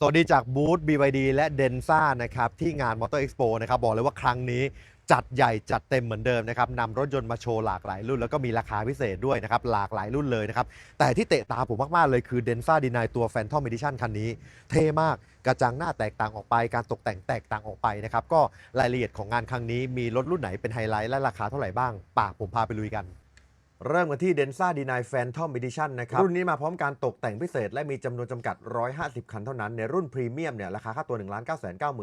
สวัสดีจากบูธ BYD และเดนซ่านะครับที่งาน Motor Expo นะครับบอกเลยว่าครั้งนี้จัดใหญ่จัดเต็มเหมือนเดิมนะครับนำรถยนต์มาโชว์หลากหลายรุ่น แล้วก็มีราคาพิเศษด้วยนะครับหลากหลายรุ่นเลยนะครับ แต่ที่เตะตาผมมาก ๆ เลยคือ d e n s a d นตัว Phantom Edition คันนี้ เท่มากกระจังหน้าแตกต่างออกไป การตกแต่งแตกต่างออกไปนะครับ ก็รายละเอียดของงานครั้งนี้มีรถรุ่นไหนเป็นไฮไลท์และราคาเท่าไหร่บ้างปากผมพาไปลุยกัน เริ่มกันที่ Densa D9 Phantom Edition นนะครับ รุ่นนี้มาพร้อมการตกแต่งพิเศษและมีจำนวนจำกัด 150 คันเท่านั้น ในรุ่นพรีเมียมเนี่ยราคาค่าตัว 1 9 9 9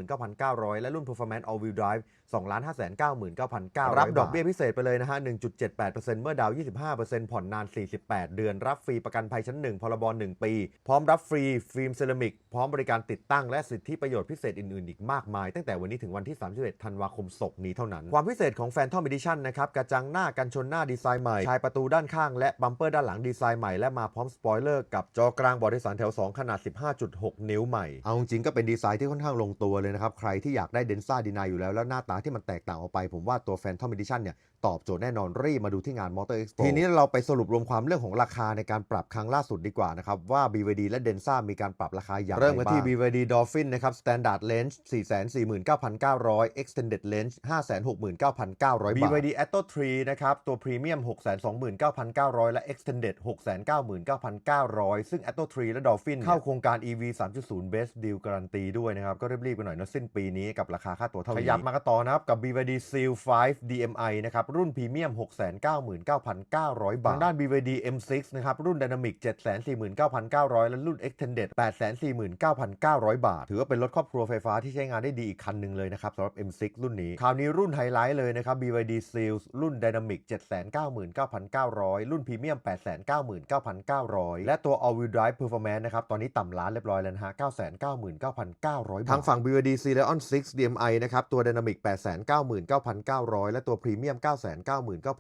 9 9 0และรุ่น Performance All Wheel Drive 2,599,900 รับดอกเบี้ยพิเศษไปเลยนะฮะ 1.78%เมื่อดาวน์25%ผ่อนนาน 48 เดือน รับฟรีประกันภัยชั้น 1 พรบ1 ปี พร้อมรับฟรีฟิล์มเซรามิก พร้อมบริการติดตั้งและสิทธิประโยชน์พิเศษอื่นๆ อีกมากมาย ตั้งแต่วันนี้ถึงวันที่ 31 ธันวาคมศกนี้เท่านั้น ความพิเศษของ Phantom Edition นะครับกระจังหน้ากันชนหน้าดีไซน์ใหม่ประตูด้านข้างและบัมเปอร์ด้านหลังดีไซน์ใหม่และมาพร้อมสปอยเลอร์กับจอกลางบอดี้สารแถว 2 ขนาด 15.6 นิ้วใหม่ เอาจริงๆก็เป็นดีไซน์ที่ค่อนข้างลงตัวเลยนะครับ ใครที่อยากได้เดนซ่าดีนอยู่แล้ว แล้วหน้าตาที่มันแตกต่างออกไป ผมว่าตัว Phantom Edition เนี่ยตอบโจทย์แน่นอนรีบมาดูที่งาน Motor Expo ทีนี้เราไปสรุปรวมความเรื่องของราคาในการปรับครั้งล่าสุดดีกว่านะครับ ว่า BYD และ Densa มีการปรับราคาอย่างไรเริ่มกันที่ BYD Dolphin นะครับ Standard Range 449,900 Extended Range 569,900 บาท BYD Atto 3นะครับตัว Premium 629,900 และ Extended 699,900 ซึ่ง Atto 3 และ Dolphin เข้าโครงการ EV 3.0 Best Deal การันตีด้วยนะครับ ก็รีบๆกันหน่อยนะสิ้นปีนี้กับราคาค่าตัวเท่านี้ ขยับมากันต่อนะครับกับ BYD Seal 5 DMI นะครับ รุ่นพรีเมียม 699,900 บาททางด้าน BYD M6 นะครับ รุ่น Dynamic 749,900 และรุ่น Extended 849,900 บาท ถือว่าเป็นรถครอบครัวไฟฟ้าที่ใช้งานได้ดีอีกคันหนึ่งเลยนะครับสำหรับ M6 รุ่นนี้คราวนี้รุ่นไฮไลท์เลยนะครับ BYD Seal รุ่น Dynamic 799,900รุ่นพรีเมียม 899,900 และตัว All Wheel Drive Performance นะครับ ตอนนี้ต่ำล้านเรียบร้อยแล้วนะฮะ 999,900บาททางฝั่ง BYD Celeon 6 DMI นะครับ ตัว Dynamic 899,900 และตัวพรีเมียม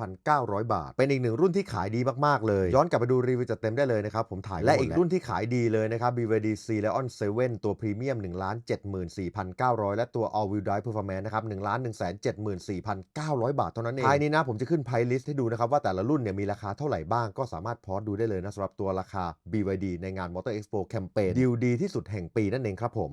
999,900 บาท เป็นอีกหนึ่งรุ่นที่ขายดีมาก ๆ เลย ย้อนกลับไปดูรีวิวจัดเต็มได้เลยนะครับ ผมถ่ายและอีกรุ่นที่ขายดีเลยนะครับ BYD Celeon 7 ตัวพรีเมียม1,74,900 และตัว All Wheel Drive Performance นะครับ1,174,900 บาทเท่านั้นเองท้ายนี้นะผมจะขึ้นไพลลิสต์ให้ดูนะครับว่าแต่ละรุ่นุ่นเนี่ยมีราคาเท่าไหร่บ้างก็สามารถพอสดูได้เลยนะสำหรับตัวราคา BYD ในงาน Motor Expo แคมเปญดีลดีที่สุดแห่งปีนั่นเองครับผม